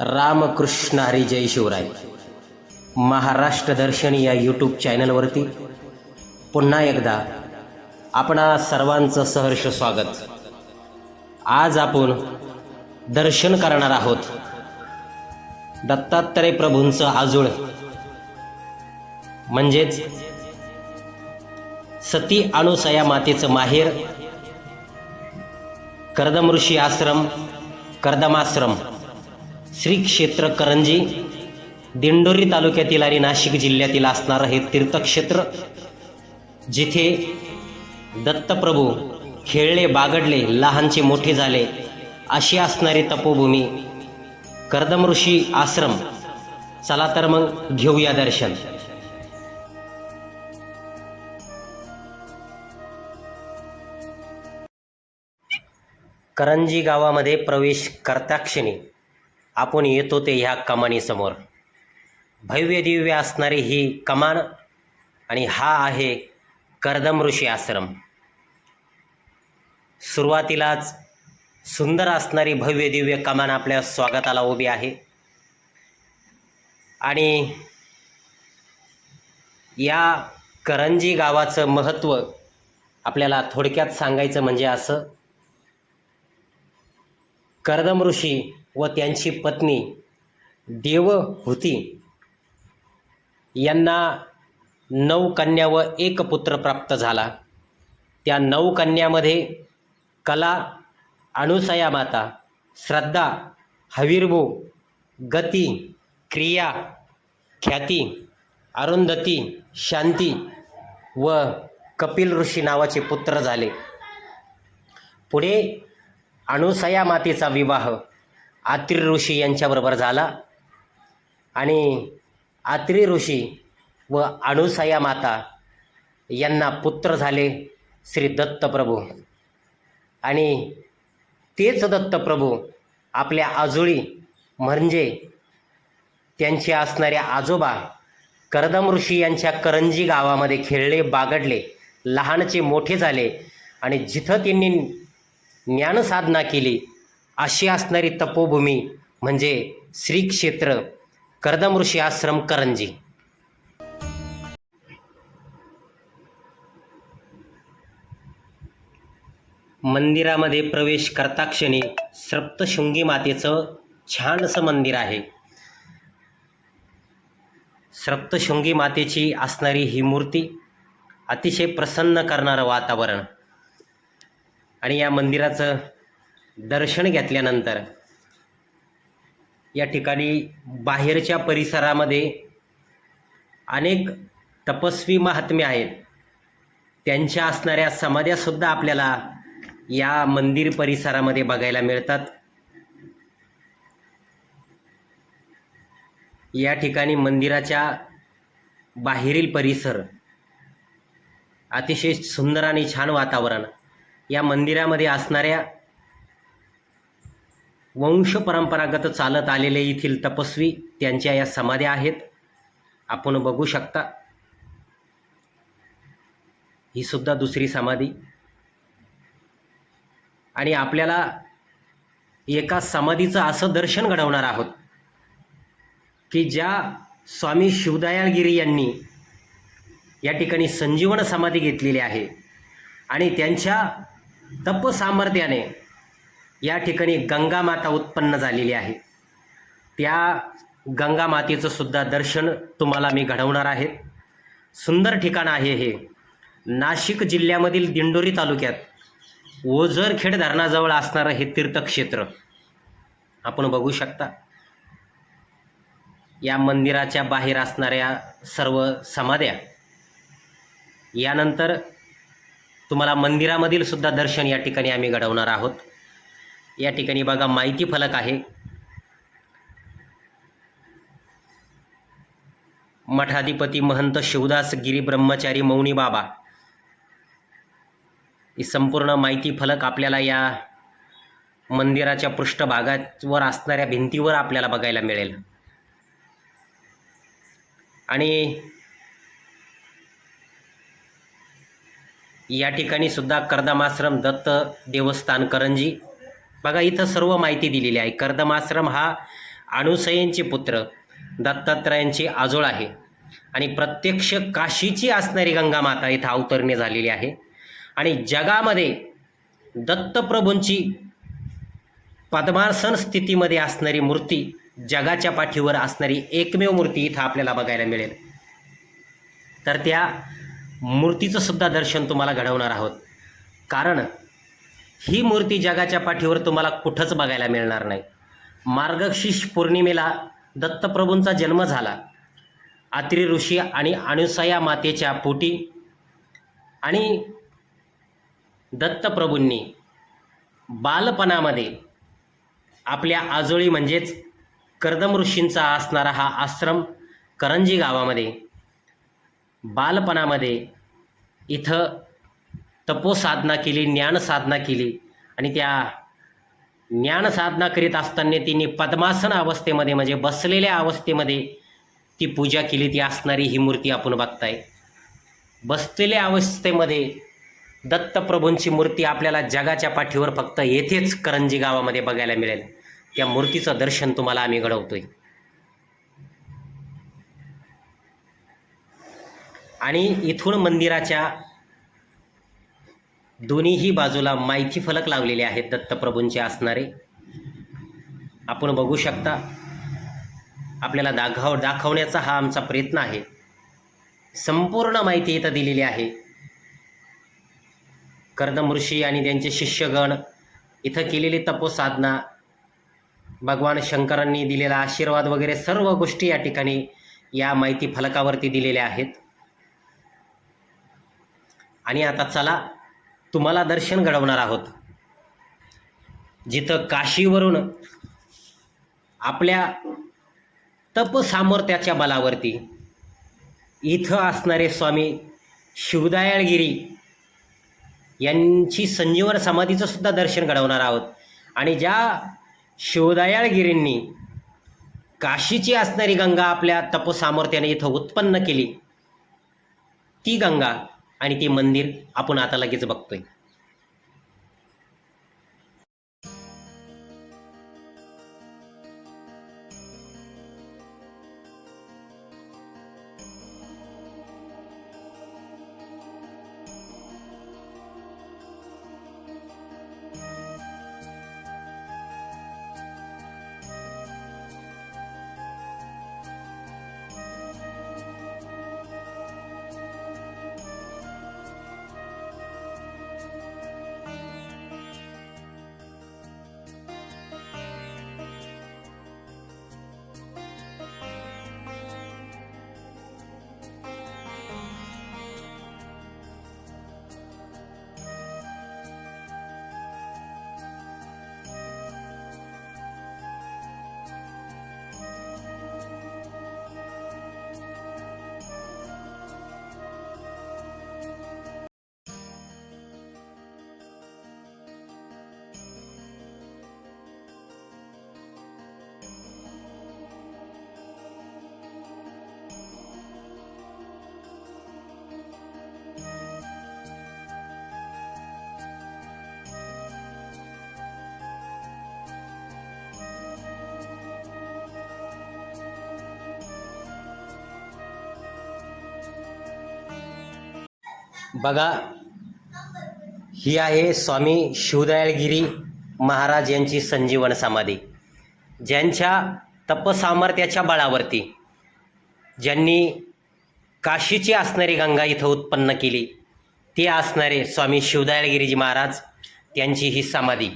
रामकृष्ण हरी जय शिवराय. महाराष्ट्र दर्शन या यूट्यूब चॅनलवरती पुन्हा एकदा आपणा सर्वांचं सहर्ष स्वागत. आज आपण दर्शन करणार आहोत. दत्तात्रय प्रभूंचं आजूळ. म्हणजेच सती अणुसया मातेचं माहेर कर्दमऋषी आश्रम कर्दमाश्रम. श्री क्षेत्र करंजी दिंडोरी तालुक्यातील आणि नाशिक जिल्ह्यातील असणारं हे तीर्थक्षेत्र जिथे दत्तप्रभू खेळले बागडले लहानचे मोठे झाले अशी असणारी तपोभूमी कर्दम ऋषी आश्रम. चला तर मग घेऊया दर्शन. करंजी गावामध्ये प्रवेश करताक्षणी आपण येतो ते ह्या कमानीसमोर. भव्य दिव्य असणारी ही कमान आणि हा आहे कर्दम ऋषी आश्रम. सुरुवातीलाच सुंदर असणारी भव्य दिव्य कमान आपल्या स्वागताला उभी आहे. आणि या करंजी गावाचं महत्त्व आपल्याला थोडक्यात सांगायचं म्हणजे असं. कर्दम ऋषी व त्यांची पत्नी देवहूती यांना नऊ कन्या व एक पुत्र प्राप्त झाला. त्या नऊ कन्यामध्ये कला अनुसया माता श्रद्धा हवीरभू गती क्रिया ख्याती अरुंधती शांती व कपिल ऋषी नावाचे पुत्र झाले. पुढे अनुसया मातेचा विवाह आत्री ऋषी यांच्याबरोबर झाला. आणि आत्री ऋषी व अणुसया माता यांना पुत्र झाले श्री दत्तप्रभू. आणि तेच दत्तप्रभू आपल्या आजोळी म्हणजे त्यांचे असणारे आजोबा करदम ऋषी यांच्या करंजी गावामध्ये खेळले बागडले लहानचे मोठे झाले आणि जिथं त्यांनी ज्ञानसाधना केली अशी असणारी तपोभूमी म्हणजे श्री क्षेत्र कर्दम ऋषी आश्रम करंजी. मंदिरामध्ये प्रवेश करताक्षणी सप्तशृंगी मातेचं छानसं मंदिर आहे. सप्तशृंगी मातेची असणारी ही मूर्ती अतिशय प्रसन्न करणारं वातावरण. आणि या मंदिराचं दर्शन घेतल्यानंतर या ठिकाणी बाहेरच्या परिसरामध्ये अनेक तपस्वी महात्मे आहेत. त्यांच्या असणाऱ्या समाध्यासुद्धा आपल्याला या मंदिर परिसरामध्ये बघायला मिळतात. या ठिकाणी मंदिराच्या बाहेरील परिसर अतिशय सुंदर आणि छान वातावरण या मंदिरामध्ये असणाऱ्या वंश परंपरागत चालत आलेले येथील तपस्वी त्यांच्या या समाध्या आहेत. आपण बघू शकता. ही सुद्धा दुसरी समाधी. आणि आपल्याला एका समाधीचं असं दर्शन घडवणार आहोत की ज्या स्वामी शिवदयाळगिरी यांनी या ठिकाणी संजीवन समाधी घेतलेली आहे आणि त्यांच्या तपसामर्थ्याने या ठिकाणी गंगा माता उत्पन्न झालेली आहे. त्या गंगा मातेचं सुद्धा दर्शन तुम्हाला मी घडवणार आहे. सुंदर ठिकाण आहे हे. नाशिक जिल्ह्यामधील दिंडोरी तालुक्यात ओझरखेड धरणाजवळ असणारं हे तीर्थक्षेत्र. आपण बघू शकता. या मंदिराच्या बाहेर असणाऱ्या सर्व समाध्या. यानंतर तुम्हाला मंदिरामधील सुद्धा दर्शन या ठिकाणी आम्ही घडवणार आहोत. या ठिकाणी बघा माहिती फलक आहे. मठाधिपती महंत शिवदास गिरी ब्रह्मचारी मौनी बाबा. ही संपूर्ण माहिती फलक आपल्याला या मंदिराच्या पृष्ठभागावर असणाऱ्या भिंतीवर आपल्याला बघायला मिळेल. आणि या ठिकाणी सुद्धा कर्दमाश्रम दत्त देवस्थान करंजी बघा इथं सर्व माहिती दिलेली आहे. कर्दमाश्रम हा अणुसयेंचे पुत्र दत्तात्रयांची आजोळ आहे. आणि प्रत्यक्ष काशीची असणारी गंगामाता इथं अवतरणी झालेली आहे. आणि जगामध्ये दत्तप्रभूंची पद्मासन स्थितीमध्ये असणारी मूर्ती जगाच्या पाठीवर असणारी एकमेव मूर्ती इथं आपल्याला बघायला मिळेल. तर त्या मूर्तीचं सुद्धा दर्शन तुम्हाला घडवणार आहोत. कारण ही मूर्ती जगाच्या पाठीवर तुम्हाला कुठंच बघायला मिळणार नाही. मार्गशीर्ष पौर्णिमेला दत्तप्रभूंचा जन्म झाला. आत्री ऋषी आणि अनुसया मातेच्या पोटी आणि दत्तप्रभूंनी बालपणामध्ये आपल्या आजोळी म्हणजेच कर्दम ऋषींचा असणारा हा आश्रम करंजी गावामध्ये बालपणामध्ये इथं तपोसाधना केली ज्ञानसाधना केली. आणि त्या ज्ञानसाधना करीत असताना तिने पद्मासन अवस्थेमध्ये म्हणजे बसलेल्या अवस्थेमध्ये ती पूजा केली. ती असणारी ही मूर्ती आपण बघताय. बसलेल्या अवस्थेमध्ये दत्तप्रभूंची मूर्ती आपल्याला जगाच्या पाठीवर फक्त येथेच करंजी गावामध्ये बघायला मिळेल. त्या मूर्तीचं दर्शन तुम्हाला आम्ही घडवतोय. आणि इथून मंदिराच्या दोन्हीही बाजूला माहिती फलक लावलेले आहेत दत्तप्रभूंचे असणारे. आपण बघू शकता आपल्याला दाखव दाखवण्याचा हा आमचा प्रयत्न आहे. संपूर्ण माहिती इथं दिलेली आहे. कर्दम ऋषी आणि त्यांचे शिष्यगण इथं केलेली तपोसाधना भगवान शंकरांनी दिलेला आशीर्वाद वगैरे सर्व गोष्टी या ठिकाणी या माहिती फलकावरती दिलेल्या आहेत. आणि आता चला तुम्हाला दर्शन घडवणार आहोत. जिथं काशीवरून आपल्या तप सामर्थ्याच्या बलावरती इथं असणारे स्वामी शिवदयाळगिरी यांची संजीवन समाधीचं सुद्धा दर्शन घडवणार आहोत. आणि ज्या शिवदयाळगिरींनी काशीची असणारी गंगा आपल्या तपसामर्थ्याने इथं उत्पन्न केली ती गंगा आणि ते मंदिर आपण आता लगेच बघतोय. बघा ही आहे स्वामी शिवदयाळगिरी महाराज यांची संजीवन समाधी. ज्यांच्या तपसामर्थ्याच्या बळावरती ज्यांनी काशीची असणारी गंगा इथं उत्पन्न केली ते असणारे स्वामी शिवदयाळगिरीजी महाराज त्यांची ही समाधी.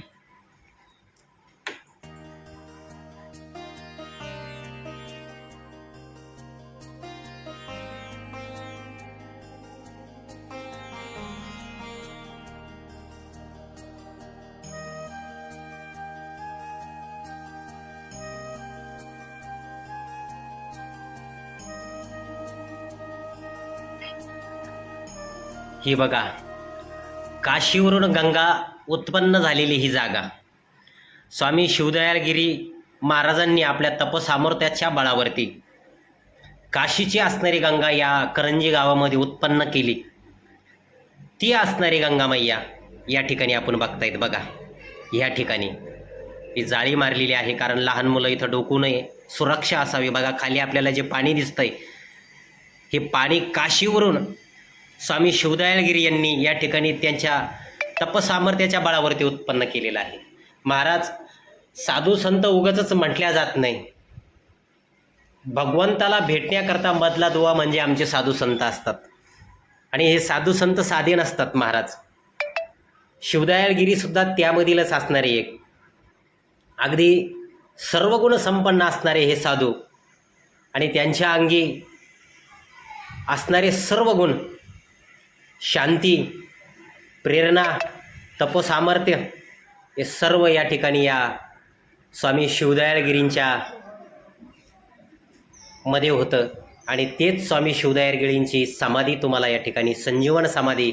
ही बघा. काशीवरून गंगा उत्पन्न झालेली ही जागा. स्वामी शिवदयालगिरी महाराजांनी आपल्या तपसामर्थ्याच्या बळावरती काशीची असणारी गंगा या करंजी गावामध्ये उत्पन्न केली. ती असणारी गंगा मैया या ठिकाणी आपण बघतायत बघा. या ठिकाणी ही जाळी मारलेली आहे कारण लहान मुलं इथं डोकू नये. सुरक्षा असावी. बघा खाली आपल्याला जे पाणी दिसतंय हे पाणी काशीवरून स्वामी शिवदयालगिरी यांनी या ठिकाणी त्यांच्या तपसामर्थ्याच्या बळावरती उत्पन्न केलेलं आहे. महाराज साधू संत उगच म्हटल्या जात नाही. भगवंताला भेटण्याकरता मधला दुवा म्हणजे आमचे साधू संत असतात. आणि हे साधू संत साधे नसतात महाराज. शिवदयालगिरी सुद्धा त्यामधीलच असणारे एक. अगदी सर्व गुण संपन्न असणारे हे साधू आणि त्यांच्या अंगी असणारे सर्व गुण शांती प्रेरणा तपसामर्थ्य हे सर्व या ठिकाणी या स्वामी शिवदयाळगिरींच्या मध्ये होतं. आणि तेच स्वामी शिवदयाळगिरींची समाधी तुम्हाला या ठिकाणी संजीवन समाधी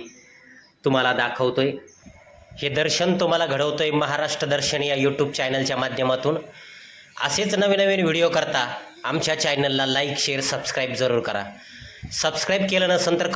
तुम्हाला दाखवतोय. हे दर्शन तुम्हाला घडवतोय महाराष्ट्र दर्शन या यूट्यूब चॅनलच्या माध्यमातून. असेच नवीन नवीन व्हिडिओ करता आमच्या चॅनलला लाईक शेअर सबस्क्राईब जरूर करा. सबस्क्राईब केलं नसेल तर